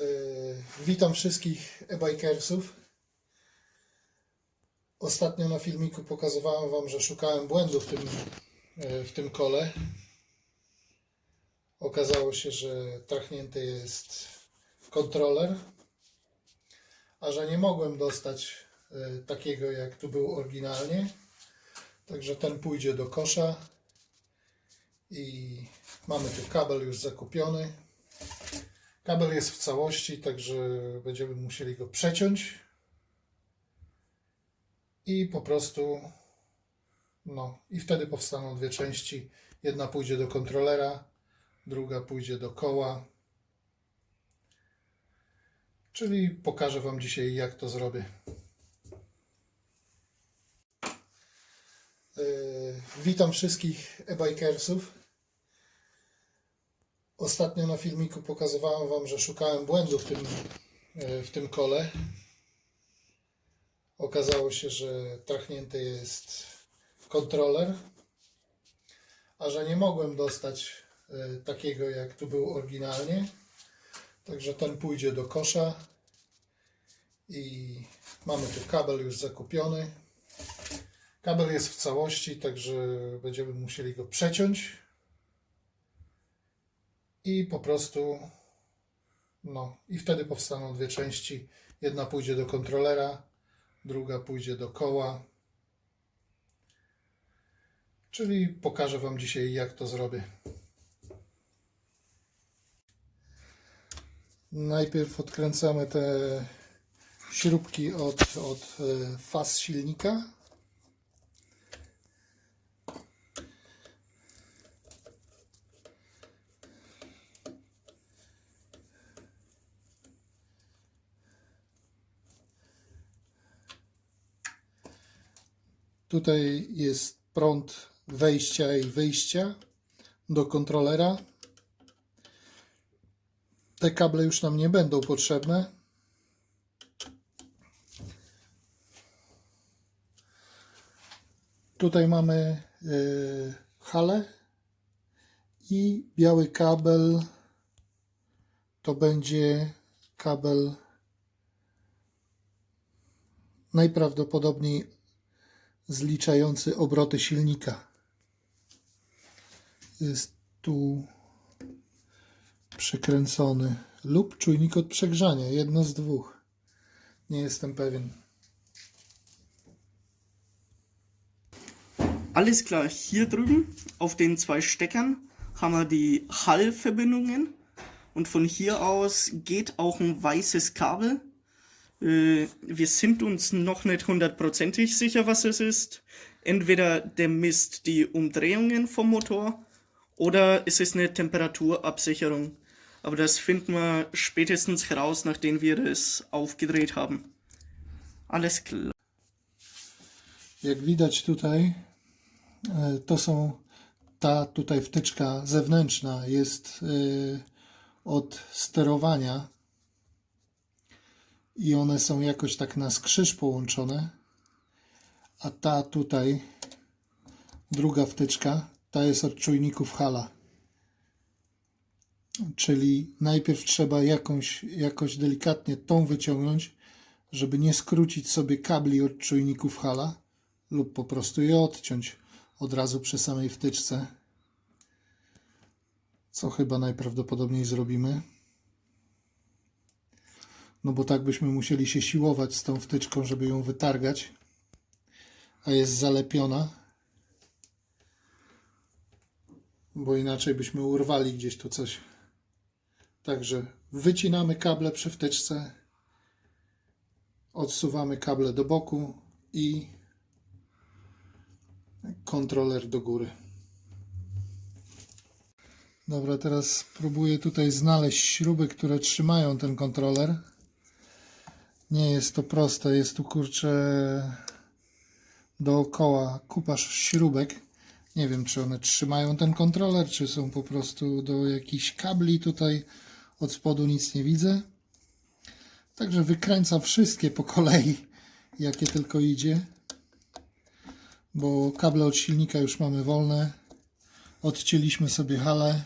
Yy, Witam wszystkich e-bikersów. Ostatnio na filmiku pokazywałem Wam, że szukałem błędu w tym, yy, w tym kole. Okazało się, że trachnięty jest kontroler, a że nie mogłem dostać yy, takiego, jak tu był oryginalnie. Także ten pójdzie do kosza i mamy tu kabel już zakupiony. Kabel jest w całości, także będziemy musieli go przeciąć i po prostu no i wtedy powstaną dwie części. Jedna pójdzie do kontrolera, druga pójdzie do koła. Czyli pokażę Wam dzisiaj jak to zrobię. Yy, Witam wszystkich e-bikersów. Ostatnio na filmiku pokazywałem Wam, że szukałem błędu w tym, e, w tym kole. Okazało się, że trachnięty jest kontroler, a że nie mogłem dostać e, takiego, jak tu był oryginalnie. Także ten pójdzie do kosza i mamy tu kabel już zakupiony. Kabel jest w całości, także będziemy musieli go przeciąć i po prostu no i wtedy powstaną dwie części. Jedna pójdzie do kontrolera, druga pójdzie do koła. Czyli pokażę Wam dzisiaj jak to zrobię. Najpierw odkręcamy te śrubki od, od e, faz silnika. Tutaj jest prąd wejścia i wyjścia do kontrolera. Te kable już nam nie będą potrzebne. Tutaj mamy y, halę i biały kabel to będzie kabel najprawdopodobniej zliczający obroty silnika. Jest tu przykręcony lub czujnik od przegrzania, jedno z dwóch. Nie jestem pewien. Alles klar, hier drüben auf den zwei Steckern haben wir die Hall-Verbindungen und von hier aus geht auch ein weißes Kabel. Äh, Wir sind uns noch nicht hundertprozentig sicher, was es ist. Entweder der misst die Umdrehungen vom Motor oder es ist eine Temperaturabsicherung. Aber das finden wir spätestens heraus, nachdem wir es aufgedreht haben. Alles klar. Jak widać tutaj, e, to są ta tutaj wtyczka zewnętrzna jest e, od sterowania i one są jakoś tak na skrzyż połączone. A ta tutaj, druga wtyczka, ta jest od czujników hala. Czyli najpierw trzeba jakąś, jakoś delikatnie tą wyciągnąć, żeby nie skrócić sobie kabli od czujników hala lub po prostu je odciąć od razu przy samej wtyczce. Co chyba najprawdopodobniej zrobimy. No bo tak byśmy musieli się siłować z tą wtyczką, żeby ją wytargać. A jest zalepiona. Bo inaczej byśmy urwali gdzieś tu coś. Także wycinamy kable przy wtyczce. Odsuwamy kable do boku i kontroler do góry. Dobra, teraz spróbuję tutaj znaleźć śruby, które trzymają ten kontroler. Nie jest to proste, jest tu kurczę dookoła kupa śrubek. Nie wiem, czy one trzymają ten kontroler, czy są po prostu do jakichś kabli. Tutaj od spodu nic nie widzę. Także wykręcam wszystkie po kolei, jakie tylko idzie bo kable od silnika już mamy wolne. Odcięliśmy sobie halę,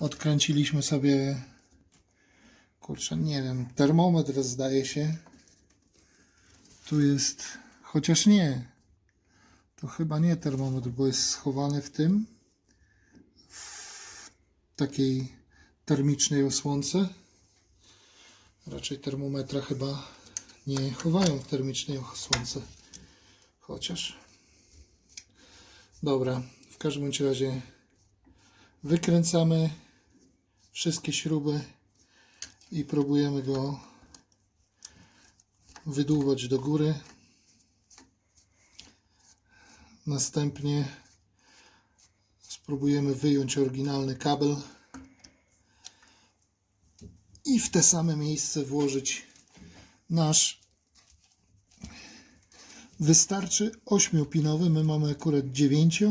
odkręciliśmy sobie Kurczę, nie wiem. Termometr zdaje się. Tu jest. Chociaż nie. To chyba nie termometr, bo jest schowany w tym. W takiej termicznej osłonce. Raczej termometra chyba nie chowają w termicznej osłonce. Chociaż. Dobra, w każdym razie wykręcamy wszystkie śruby i próbujemy go wydłuwać do góry. Następnie spróbujemy wyjąć oryginalny kabel i w te same miejsce włożyć nasz wystarczy 8-pinowy, my mamy akurat 9,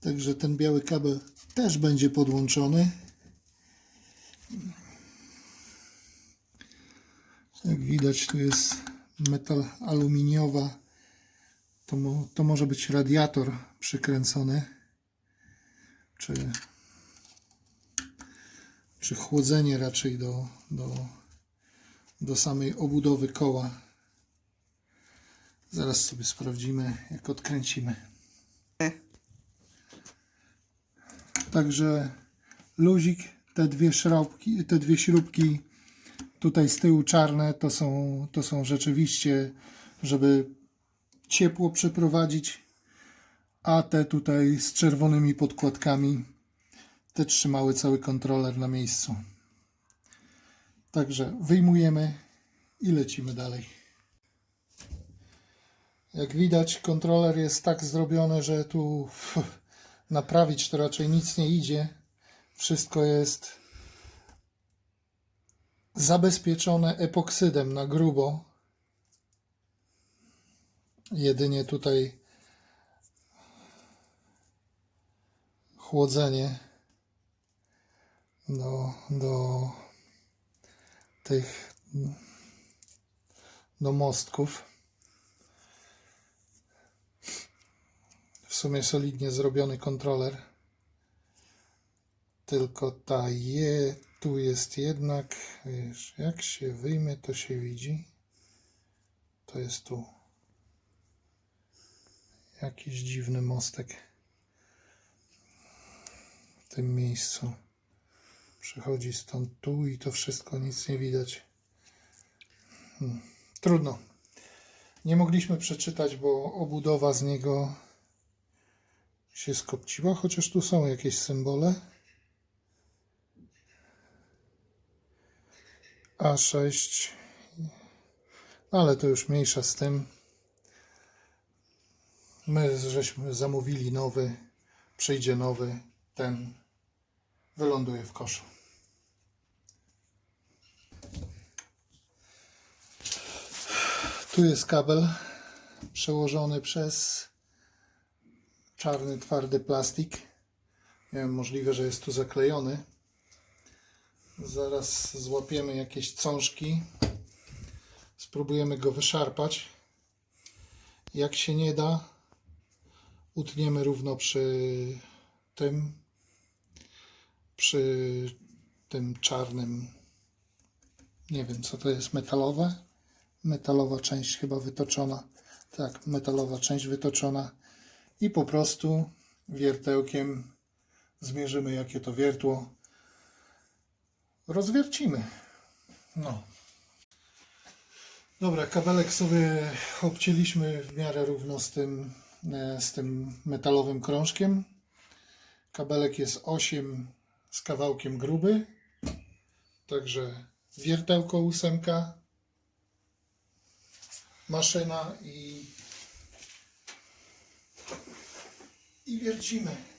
także ten biały kabel też będzie podłączony. Jak widać, tu jest metal aluminiowa. To, mo, to może być radiator przykręcony, czy, czy chłodzenie raczej do, do, do samej obudowy koła. Zaraz sobie sprawdzimy, jak odkręcimy. Także luzik, te dwie śrubki, te dwie śrubki tutaj z tyłu czarne to są, to są rzeczywiście, żeby ciepło przeprowadzić, a te tutaj z czerwonymi podkładkami te trzymały cały kontroler na miejscu. Także wyjmujemy i lecimy dalej. Jak widać, kontroler jest tak zrobiony, że tu naprawić to raczej nic nie idzie. Wszystko jest zabezpieczone epoksydem na grubo. Jedynie tutaj chłodzenie do, do tych do mostków. W sumie solidnie zrobiony kontroler. Tylko ta je, tu jest jednak, wiesz, jak się wyjmie, to się widzi. To jest tu. Jakiś dziwny mostek w tym miejscu. Przychodzi stąd tu i to wszystko nic nie widać. Hmm. Trudno. Nie mogliśmy przeczytać, bo obudowa z niego się skopciła, chociaż tu są jakieś symbole. A6. Ale to już mniejsza z tym. My żeśmy zamówili nowy, przyjdzie nowy, ten wyląduje w koszu. Tu jest kabel przełożony przez czarny, twardy plastik. Nie wiem, możliwe, że jest tu zaklejony. Zaraz złapiemy jakieś cążki. Spróbujemy go wyszarpać. Jak się nie da, utniemy równo przy tym, przy tym czarnym, nie wiem co to jest, metalowe. Metalowa część chyba wytoczona. Tak, metalowa część wytoczona. I po prostu wiertełkiem zmierzymy jakie to wiertło. Rozwiercimy. No. Dobra, kabelek sobie obcięliśmy w miarę równo z tym, e, z tym metalowym krążkiem. Kabelek jest 8 z kawałkiem gruby. Także wiertełko ósemka, maszyna i, i wiercimy.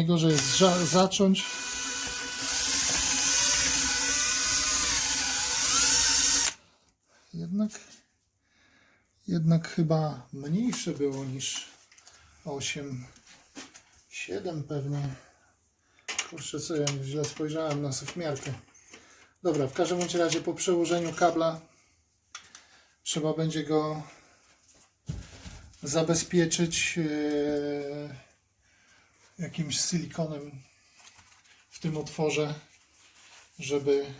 Najgorzej jest za zacząć. Jednak, jednak chyba mniejsze było niż 8, 7 pewnie. Kurczę, co ja źle spojrzałem na suwmiarkę. Dobra, w każdym razie po przełożeniu kabla trzeba będzie go zabezpieczyć e, jakimś silikonem w tym otworze, żeby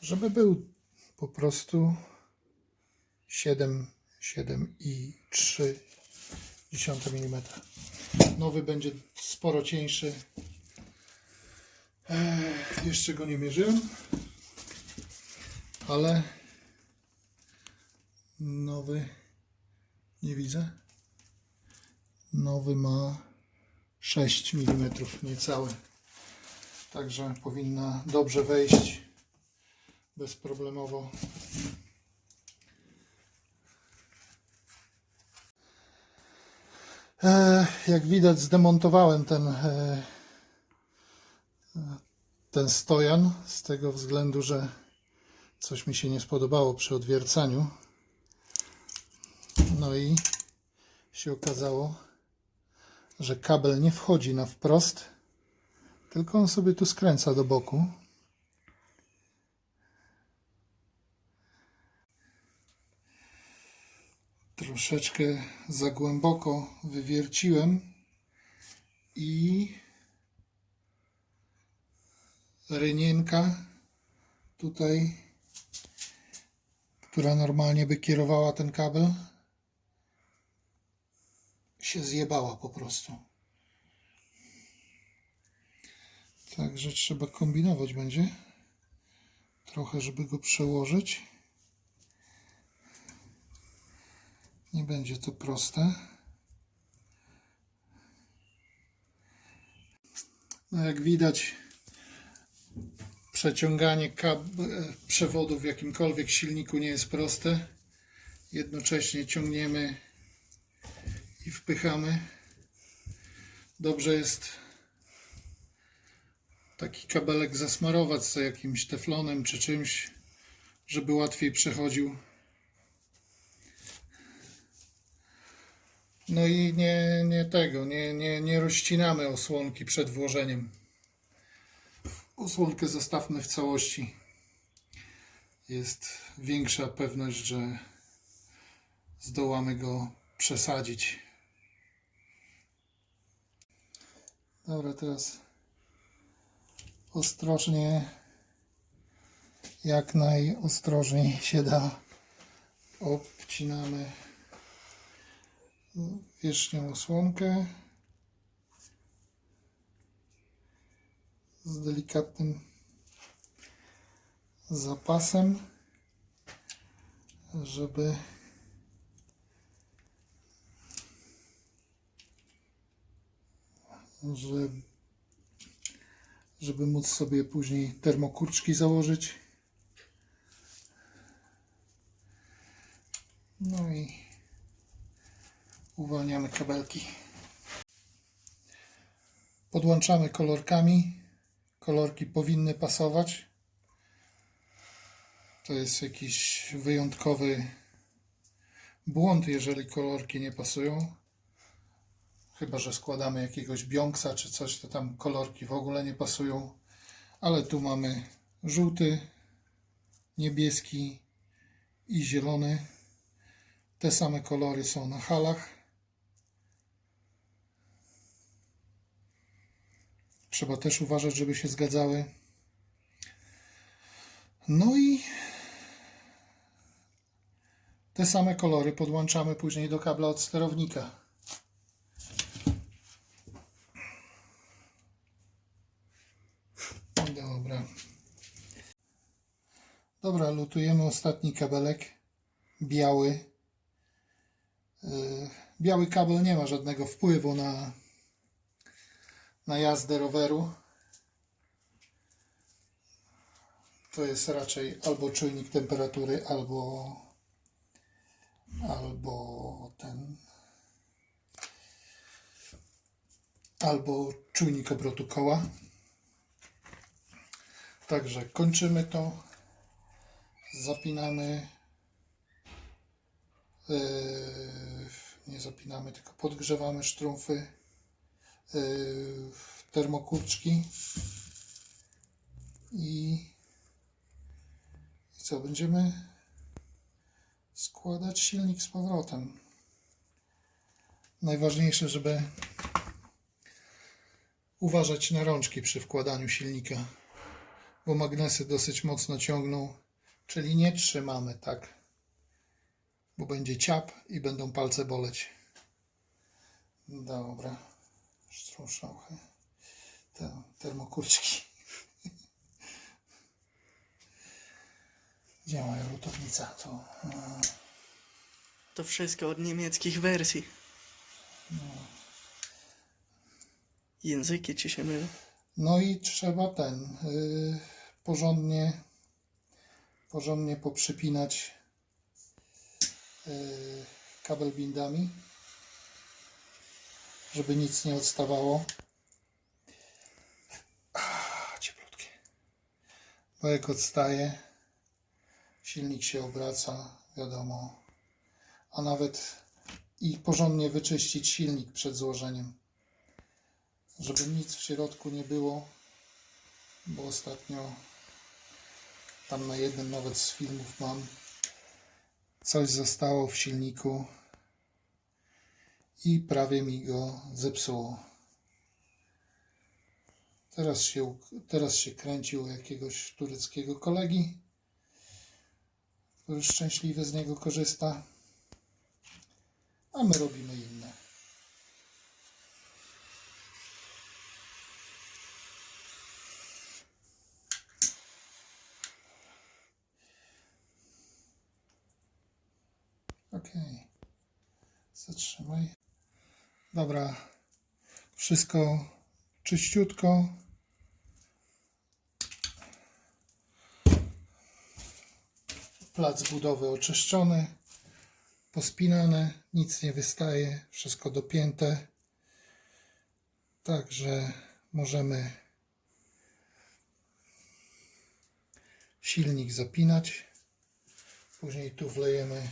żeby był po prostu 7, 7 i 3 dziesiąte mm. Nowy będzie sporo cieńszy. Jeszcze go nie mierzyłem, ale nowy nie widzę. Nowy ma 6 mm niecałe. Także powinna dobrze wejść bezproblemowo. E, Jak widać, zdemontowałem ten, e, ten stojan z tego względu, że coś mi się nie spodobało przy odwiercaniu. No i się okazało, że kabel nie wchodzi na wprost, tylko on sobie tu skręca do boku. troszeczkę za głęboko wywierciłem i rynienka tutaj, która normalnie by kierowała ten kabel, się zjebała po prostu. Także trzeba kombinować będzie. Trochę, żeby go przełożyć. Nie będzie to proste. No jak widać, przeciąganie przewodu w jakimkolwiek silniku nie jest proste. Jednocześnie ciągniemy i wpychamy. Dobrze jest taki kabelek zasmarować z jakimś teflonem czy czymś, żeby łatwiej przechodził. No i nie, nie tego, nie, nie, nie rozcinamy osłonki przed włożeniem. Osłonkę zostawmy w całości. Jest większa pewność, że zdołamy go przesadzić. Dobra, teraz ostrożnie, jak najostrożniej się da, obcinamy wierzchnią osłonkę z delikatnym zapasem, żeby że, żeby móc sobie później termokurczki założyć. No i uwalniamy kabelki. Podłączamy kolorkami. Kolorki powinny pasować. To jest jakiś wyjątkowy błąd, jeżeli kolorki nie pasują. Chyba, że składamy jakiegoś biąksa czy coś, to tam kolorki w ogóle nie pasują. Ale tu mamy żółty, niebieski i zielony. Te same kolory są na halach. Trzeba też uważać, żeby się zgadzały. No i te same kolory podłączamy później do kabla od sterownika. Dobra. Dobra, lutujemy ostatni kabelek. Biały. Yy, Biały kabel nie ma żadnego wpływu na na jazdę roweru. To jest raczej albo czujnik temperatury, albo albo ten albo czujnik obrotu koła. Także kończymy to. Zapinamy yy, nie zapinamy, tylko podgrzewamy sztrumfy yy, termokurczki i co, będziemy składać silnik z powrotem. Najważniejsze, żeby uważać na rączki przy wkładaniu silnika, bo magnesy dosyć mocno ciągną, czyli nie trzymamy tak, bo będzie ciap i będą palce boleć. Dobra, sztrąszałchy, te termokurczki. Gdzie moja lutownica? To, e, To wszystko od niemieckich wersji. Języki ci się mylą. No i trzeba ten y, porządnie, porządnie poprzypinać y, kabel bindami, żeby nic nie odstawało. Ah, cieplutkie. Bo jak odstaje, silnik się obraca, wiadomo. A nawet i porządnie wyczyścić silnik przed złożeniem żeby nic w środku nie było, bo ostatnio tam na jednym nawet z filmów mam coś zostało w silniku i prawie mi go zepsuło. Teraz się, teraz się kręcił jakiegoś tureckiego kolegi, który szczęśliwie z niego korzysta, a my robimy inne. Okej. Zatrzymaj. Dobra. Wszystko czyściutko. Plac budowy oczyszczony. Pospinane. Nic nie wystaje. Wszystko dopięte. Także możemy silnik zapinać. Później tu wlejemy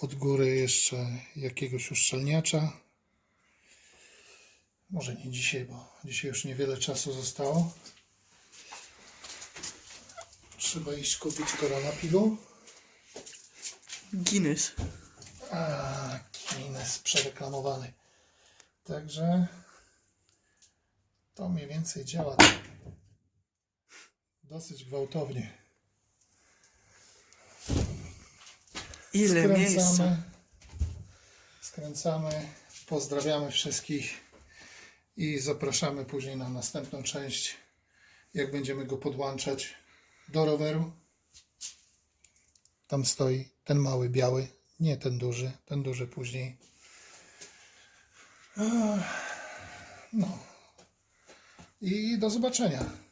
od góry jeszcze jakiegoś uszczelniacza. Może nie dzisiaj, bo dzisiaj już niewiele czasu zostało. Trzeba iść kupić korona piwo. Guinness. A, Guinness przereklamowany. Także to mniej więcej działa tak dosyć gwałtownie. Ile miejsca. Skręcamy. Skręcamy. Pozdrawiamy wszystkich i zapraszamy później na następną część, jak będziemy go podłączać do roweru. Tam stoi ten mały biały, nie ten duży, ten duży później. No. I do zobaczenia.